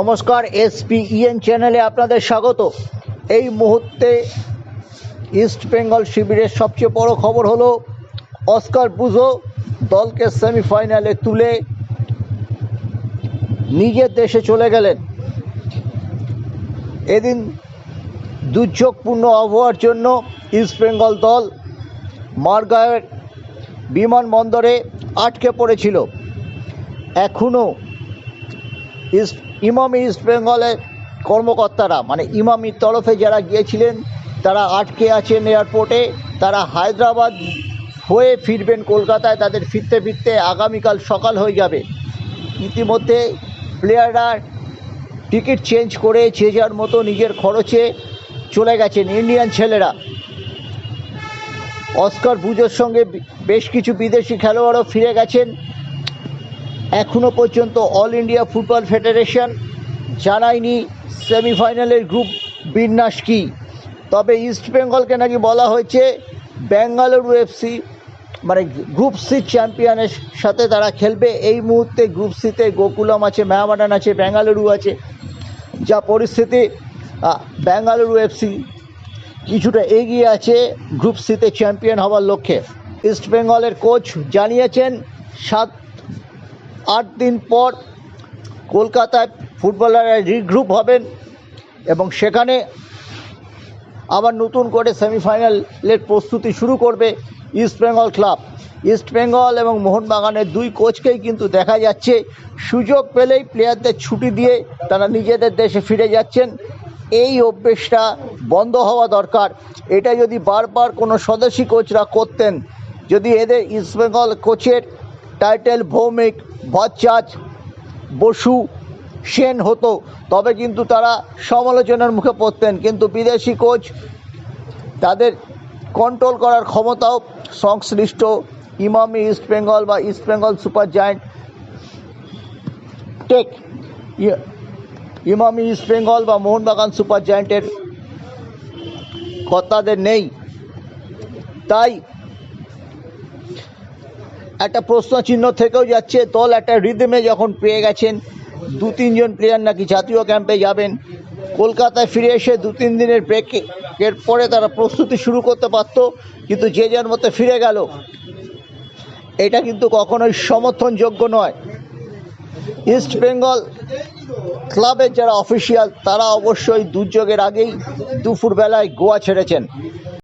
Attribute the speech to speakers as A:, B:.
A: নমস্কার, এসপিইএন চ্যানেলে আপনাদের স্বাগত। এই মুহূর্তে ইস্ট বেঙ্গল শিবিরের সবচেয়ে বড় খবর হলো, অস্কার বুজো দলকে সেমিফাইনালে তুলে নিজের দেশে চলে গেলেন। এদিন দুর্যোগপূর্ণ আবহাওয়ার জন্য ইস্ট বেঙ্গল দল মারগাঁয়ের বিমানবন্দরে আটকে পড়েছিল। এখনও ইস্ট ইমামি ইস্ট বেঙ্গলের কর্মকর্তারা মানে ইমামির তরফে যারা গিয়েছিলেন, তারা আটকে আছেন এয়ারপোর্টে, তারা হায়দ্রাবাদ হয়ে ফিরবেন কলকাতায়, তাদের ফিরতে ফিরতে আগামীকাল সকাল হয়ে যাবে। ইতিমধ্যে প্লেয়াররা টিকিট চেঞ্জ করে যে যার মতো নিজের খরচে চলে গেছেন ইন্ডিয়ান ছেলেরা। অস্কার বুজোর সঙ্গে বেশ কিছু বিদেশি খেলোয়াড়ও ফিরে গেছেন। এখনও পর্যন্ত অল ইন্ডিয়া ফুটবল ফেডারেশন জানায়নি সেমিফাইনালের গ্রুপ বিন্যাস কী। তবে ইস্ট বেঙ্গলকে নাকি বলা হয়েছে বেঙ্গালুরু এফসি মানে গ্রুপ সি চ্যাম্পিয়নের সাথে তারা খেলবে। এই মুহূর্তে গ্রুপ সিতে গোকুলম আছে মেহামাডান আছে, বেঙ্গালুরু আছে। যা পরিস্থিতি বেঙ্গালুরু এফসি কিছুটা এগিয়ে আছে গ্রুপ সিতে চ্যাম্পিয়ন হওয়ার লক্ষ্যে। ইস্ট বেঙ্গলের কোচ জানিয়েছেন, সাত আট দিন পর কলকাতায় ফুটবলাররা রিগ্রুপ হবেন এবং সেখানে আবার নতুন করে সেমিফাইনালের প্রস্তুতি শুরু করবে east Bengal club. East Bengal এবং মোহনবাগানের দুই কোচকেই কিন্তু দেখা যাচ্ছে। সুযোগ পেলেই প্লেয়ারদের ছুটি দিয়ে তারা নিজেদের দেশে ফিরে যাচ্ছেন। এই অভ্যেসটা বন্ধ হওয়া দরকার। এটা যদি বারবার কোনো স্বদেশি কোচরা করতেন, যদি এদের ইস্ট বেঙ্গল কোচের টাইটেল ভৌমিক ভজ্জাজ বসু সেন হতো। তবে কিন্তু তারা সমালোচনার মুখে পড়তেন। কিন্তু বিদেশি কোচ তাদের কন্ট্রোল করার ক্ষমতাও সংশ্লিষ্ট ইমামি ইস্ট বেঙ্গল বা ইস্ট বেঙ্গল সুপার জায়েন্ট টেক ইমামি ইস্ট বেঙ্গল বা মোহনবাগান সুপার জায়েন্টের কর্তাদের নেই। তাই একটা প্রশ্ন চিহ্ন থেকেও যাচ্ছে, দল একটা রিদমে যখন পেয়ে গেছেন, দু তিনজন প্লেয়ার নাকি জাতীয় ক্যাম্পে যাবেন, কলকাতায় ফিরে এসে দু তিন দিনের ব্রেকে এর পরে তারা প্রস্তুতি শুরু করতে পারতো, কিন্তু যে যার মতো ফিরে গেল, এটা কিন্তু কখনোই সমর্থনযোগ্য নয়। ইস্ট বেঙ্গল ক্লাবের যারা অফিসিয়াল তারা অবশ্যই দুর্যোগের আগেই দুপুরবেলায় গোয়া ছেড়েছেন।